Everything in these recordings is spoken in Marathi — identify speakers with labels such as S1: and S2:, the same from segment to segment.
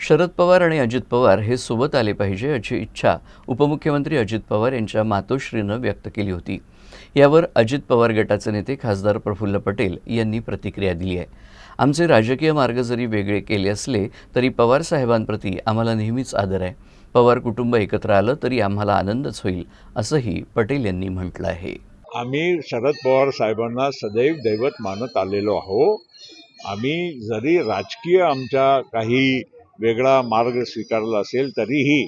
S1: शरद पवार आणि अजित पवार हे सोबत आले पाहिजे अशी इच्छा उपमुख्यमंत्री अजित पवार यांच्या मातोश्रीनं व्यक्त केली होती. यावर अजित पवार गटाचे नेते खासदार प्रफुल्ल पटेल यांनी प्रतिक्रिया दिली आहे. आमचे राजकीय मार्ग जरी वेगळे केले असले तरी पवार साहेबांप्रती आम्हाला नेहमीच आदर आहे. पवार कुटुंब एकत्र आलं तरी आम्हाला आनंदच होईल असंही पटेल यांनी म्हटलं आहे.
S2: आम्ही शरद पवार साहेबांना सदैव दैवत मानत आलेलो आहो. आम्ही जरी राजकीय आमच्या काही वेगळा मार्ग स्वीकारला असेल तरीही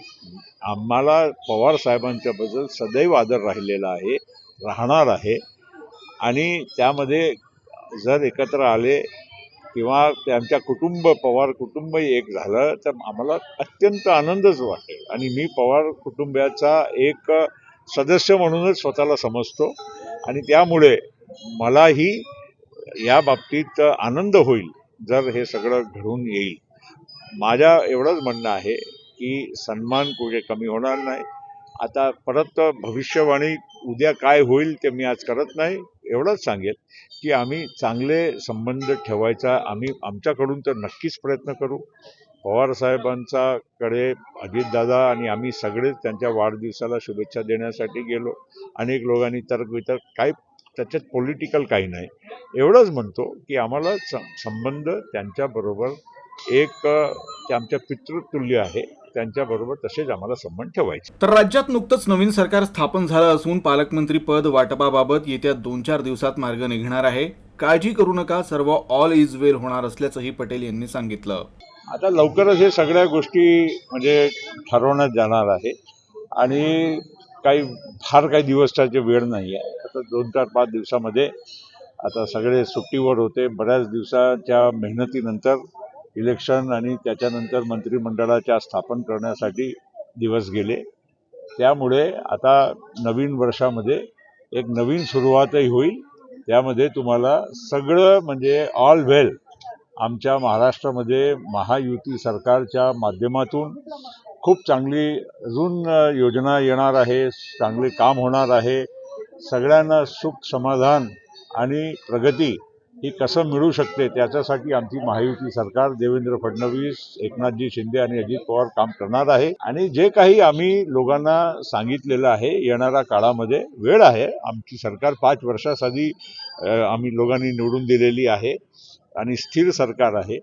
S2: आम्हाला पवार साहेबांच्याबद्दल सदैव आदर राहिलेला आहे राहणार आहे. आणि त्यामध्ये जर एकत्र आले किंवा त्यांच्या कुटुंब पवार कुटुंब एक झालं तर आम्हाला अत्यंत आनंदच वाटेल. आणि मी पवार कुटुंबाचा एक सदस्य म्हणूनच स्वतःला समजतो. आणि त्यामुळे मलाही या बाबतीत आनंद होईल जर हे सगळं घडून येईल. माझ्या एवढंच म्हणणं आहे की सन्मान कुठे कमी होणार नाही. आता परत भविष्यवाणी उद्या काय होईल ते मी आज करत नाही. एवढंच सांगेल की आम्ही चांगले संबंध ठेवायचा आम्ही आमच्याकडून तर नक्कीच प्रयत्न करू. पवार साहेबांच्याकडे अजितदादा आणि आम्ही सगळेच त्यांच्या वाढदिवसाला शुभेच्छा देण्यासाठी गेलो. अनेक लोकांनी तर्कवितर्क काही त्याच्यात पॉलिटिकल काही नाही. एवढंच म्हणतो की आम्हाला संबंध त्यांच्याबरोबर एक ते आमच्या पितृतुल्य आहे त्यांच्याबरोबर तसेच आम्हाला संबंध ठेवायचे.
S3: तर राज्यात नुकतंच नवीन सरकार स्थापन झालं असून पालकमंत्री पद वाटपाबाबत येत्या दोन चार दिवसात मार्ग निघणार आहे. काळजी करू नका सर्व ऑल इज वेल होणार असल्याचंही पटेल यांनी सांगितलं.
S2: आता लवकरच हे सगळ्या गोष्टी म्हणजे ठरवण्यात जाणार आहे. आणि काही फार काही दिवसाची वेळ नाही आहे. आता दोन चार पाच दिवसामध्ये आता सगळे सुट्टीवर होते. बऱ्याच दिवसाच्या मेहनतीनंतर इलेक्शन आणि त्याच्यानंतर मंत्रिमंडळाच्या स्थापन करण्यासाठी दिवस गेले. त्यामुळे आता नवीन वर्षामध्ये एक नवीन सुरुवातही होईल. त्यामध्ये तुम्हाला सगळं म्हणजे ऑल वेल आमच्या महाराष्ट्रामध्ये महायुती सरकारच्या माध्यमातून खूप चांगली अजून योजना येणार आहे चांगले काम होणार आहे. सगळ्यांना सुख समाधान आणि प्रगती ही कसं मिळू शकते त्याच्यासाठी आमची महायुती सरकार देवेंद्र फडणवीस एकनाथजी शिंदे आणि अजित पवार काम करणार आहे. आणि जे काही आम्ही लोकांना सांगितलेलं आहे येणाऱ्या काळामध्ये वेळ आहे. आमची सरकार पाच वर्षासाठी आम्ही लोकांनी निवडून दिलेली आहे. आणि स्थिर सरकार आहे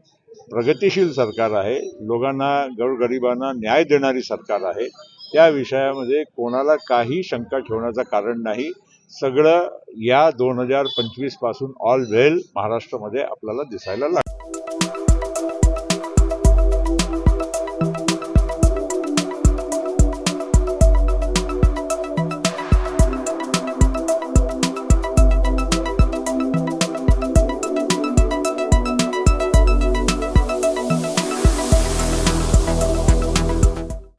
S2: प्रगतिशील सरकार आहे. लोकांना गरगरिबांना न्याय देणारी सरकार आहे. त्या विषयामध्ये कोणाला काही शंका ठेवण्याचं कारण नाही. सगळं या दोन हजार पंचवीसपासून ऑल वेल महाराष्ट्रामध्ये आपल्याला दिसायला लागतं